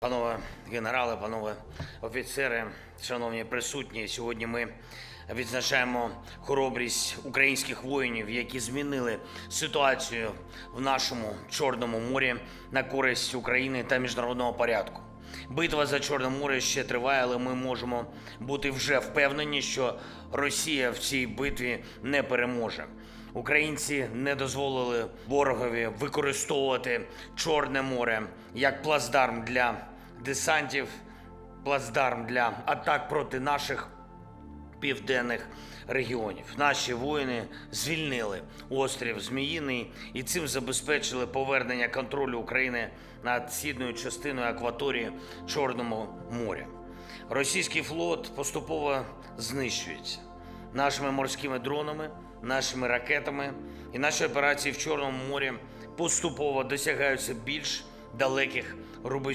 Панове генерали, панове офіцери, шановні присутні, сьогодні ми відзначаємо хоробрість українських воїнів, які змінили ситуацію в нашому Чорному морі на користь України та міжнародного порядку. Битва за Чорне море ще триває, але ми можемо бути вже впевнені, що Росія в цій битві не переможе. Українці не дозволили ворогові використовувати Чорне море як плацдарм для десантів, плацдарм для атак проти наших південних регіонів. Наші воїни звільнили острів Зміїний і цим забезпечили повернення контролю України над східною частиною акваторії Чорного моря. Російський флот поступово знищується нашими морськими дронами, нашими ракетами і наші операції в Чорному морі поступово досягаються більш далеких рубежів.